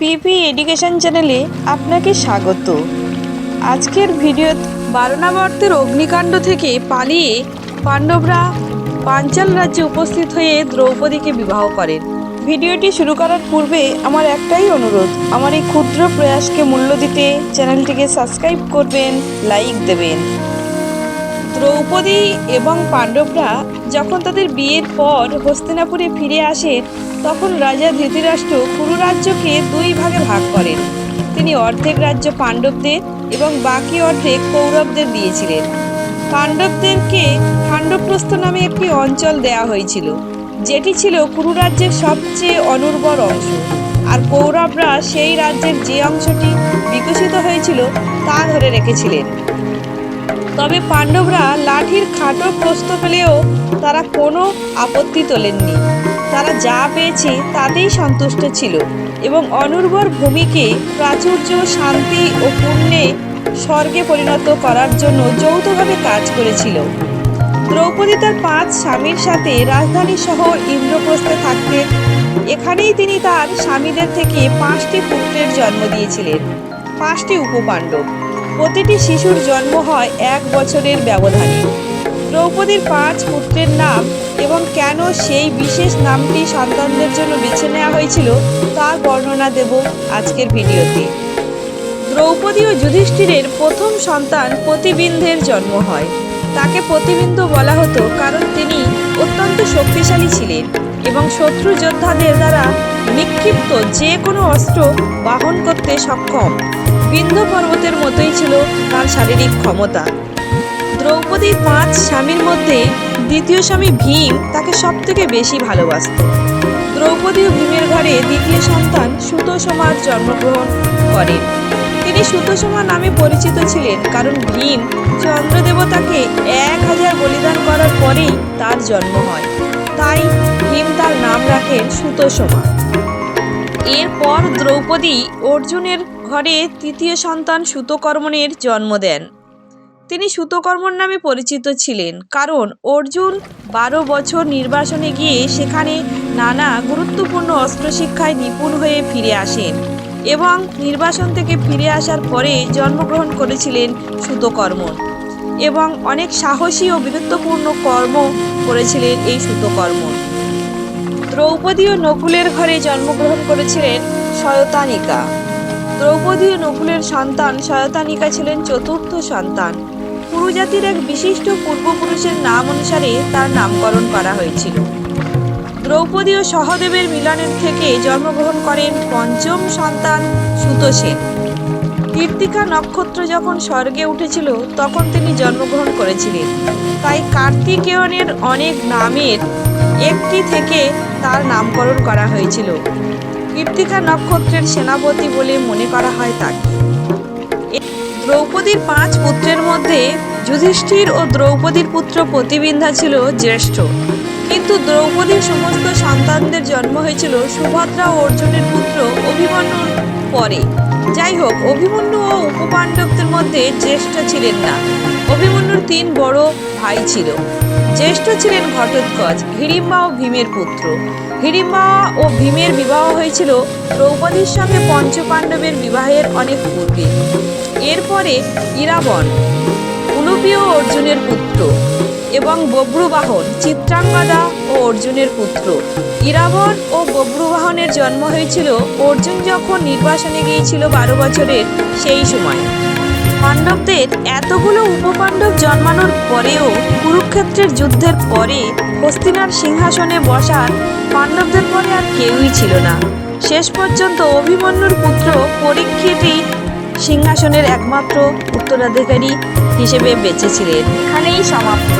পিপি education চ্যানেলে আপনাকে স্বাগত। আজকের ভিডিও বারণাবর্তের অগ্নিকাণ্ড থেকে পালিয়ে পাণ্ডবরা পাঞ্চাল রাজ্যে উপস্থিত হয়ে দ্রৌপদীকে বিবাহ করেন। ভিডিওটি শুরু করার পূর্বে আমার একটাই অনুরোধ, আমার এই ক্ষুদ্র প্রয়াসকে মূল্য দিতে চ্যানেলটিকে সাবস্ক্রাইব করবেন, লাইক দেবেন। দ্রৌপদী এবং পাণ্ডবরা যখন তাদের বিয়ের পর হস্তিনাপুরে ফিরে আসেন তখন রাজা ধৃতিরাষ্ট্র কুরু রাজ্যকে দুই ভাগে ভাগ করেন। তিনি অর্ধেক রাজ্য পাণ্ডবদের এবং বাকি অর্ধেক কৌরবদের দিয়েছিলেন। পাণ্ডবদেরকে পাণ্ডবপ্রস্থ নামে একটি অঞ্চল দেয়া হয়েছিল, যেটি ছিল কুরু রাজ্যের সবচেয়ে অনুর্বর অংশ। আর কৌরবরা সেই রাজ্যের যে অংশটি বিকশিত হয়েছিল, তা ধরে রেখেছিলেন। তবে পাণ্ডবরা লাঠির খাটো প্রস্ত পেলেও তারা কোনো আপত্তি তোলেননি। তারা যা পেয়েছে তাতেই সন্তুষ্ট ছিল এবং অনুর্বর ভূমিকে প্রাচুর্য, শান্তি ও পুণ্যে স্বর্গে পরিণত করার জন্য যৌথভাবে কাজ করেছিল। দ্রৌপদী তার পাঁচ স্বামীর সাথে রাজধানী শহর ইন্দ্রপ্রস্থে থাকতে এখানেই তিনি তার স্বামীদের থেকে পাঁচটি পুত্রের জন্ম দিয়েছিলেন। পাঁচটি উপপাণ্ডব। প্রতিটি শিশুর জন্ম হয় এক বছরের ব্যবধানে। দ্রৌপদীর পাঁচ পুত্রের নাম এবং কেন সেই বিশেষ নামটি সন্তানদের জন্য বেছে নেওয়া হয়েছিল, তার বর্ণনা দেব আজকের ভিডিওতে। দ্রৌপদী ও যুধিষ্ঠিরের প্রথম সন্তান প্রতিবিন্ধের জন্ম হয়। তাকে প্রতিবিন্ধ বলা হতো কারণ তিনি অত্যন্ত শক্তিশালী ছিলেন এবং শত্রু যোদ্ধাদের দ্বারা নিক্ষিপ্ত যে কোনো অস্ত্র বাহন করতে সক্ষম। বিন্ধ্য পর্বতের মতোই ছিল তার শারীরিক ক্ষমতা। দ্রৌপদীর পাঁচ স্বামীর মধ্যে দ্বিতীয় স্বামী ভীম তাকে সব থেকে বেশি ভালোবাসত। দ্রৌপদী ও ভীমের ঘরে দ্বিতীয় সন্তান সুতোষমার জন্মগ্রহণ করেন তিনি সুতোষমা নামে পরিচিত ছিলেন কারণ ভীম চন্দ্রদেবতাকে এক হাজার বলিদান করার পরেই তার জন্ম হয়। তাই ভীম তার নাম রাখেন সুতোষমা। এরপর দ্রৌপদী অর্জুনের ঘরে তৃতীয় সন্তান সুতকর্মণের জন্ম দেন। তিনি সুতকর্মণ নামে পরিচিত ছিলেন, কারণ অর্জুন বারো বছর নির্বাসনে গিয়ে সেখানে নানা গুরুত্বপূর্ণ অস্ত্র শিক্ষায় নিপুণ হয়ে ফিরে আসেন এবং নির্বাসন থেকে ফিরে আসার পরে জন্মগ্রহণ করেছিলেন সুতকর্মণ এবং অনেক সাহসী ও বীরত্বপূর্ণ কর্ম করেছিলেন এই সুতকর্মণ। দ্রৌপদী ও নকুলের ঘরে জন্মগ্রহণ করেছিলেন শয়তানিকা দ্রৌপদী নকুলের সন্তান শয়তানিকা ছিলেন চতুর্থ সন্তান। পুরুজাতির এক বিশিষ্ট পূর্বপুরুষের নাম অনুসারে তার নামকরণ করা হয়েছিল। দ্রৌপদী ও সহদেবের মিলনের থেকে জন্মগ্রহণ করেন পঞ্চম সন্তান সুতোষেন কীর্তিকা নক্ষত্র যখন স্বর্গে উঠেছিল, তখন তিনি জন্মগ্রহণ করেছিলেন। তাই কার্তিকেয়নের অনেক নামের একটি থেকে তার নামকরণ করা হয়েছিল। কীর্তিকা নক্ষত্রের সেনাপতি বলে মনে করা হয় তাকে দ্রৌপদীর পাঁচ পুত্রের মধ্যে যুধিষ্ঠির ও দ্রৌপদীর পুত্র প্রতিবিন্ধা ছিল জ্যেষ্ঠ। কিন্তু দ্রৌপদীর সমস্ত সন্তানদের জন্ম হয়েছিল সুভদ্রা ও অর্জুনের পুত্র অভিমন্যুর পরে। যাই হোক, অভিমন্যু ও উপপাণ্ডবদের মধ্যে জ্যেষ্ঠ ছিলেন না। অভিমন্যুর তিন বড় ভাই ছিল। জ্যেষ্ঠ ছিলেন ঘটোৎকচ, হিড়িম্বা ও ভীমের পুত্র। হিড়িম্বা ও ভীমের বিবাহ হয়েছিল দ্রৌপদীর সঙ্গে পঞ্চপাণ্ডবের বিবাহের অনেক পূর্বে। এরপরে ইরাবণ উলুপীয় অর্জুনের পুত্র এবং বব্রুবাহন, চিত্রাঙ্গদা ও অর্জুনের পুত্র। ইরাবণ ও বব্রুবাহনের জন্ম হয়েছিল, অর্জুন যখন নির্বাসনে গিয়েছিল বারো বছরের সেই সময়। পাণ্ডবদের এতগুলো উপপাণ্ডব জন্মানোর পরেও কুরুক্ষেত্রের যুদ্ধের পরে হস্তিনার সিংহাসনে বসার পাণ্ডবদের পরে আর কেউই ছিল না। শেষ পর্যন্ত অভিমন্যুর পুত্র পরীক্ষিতই সিংহাসনের একমাত্র উত্তরাধিকারী হিসেবে বেঁচেছিলেন এখানেই সমাপ্ত।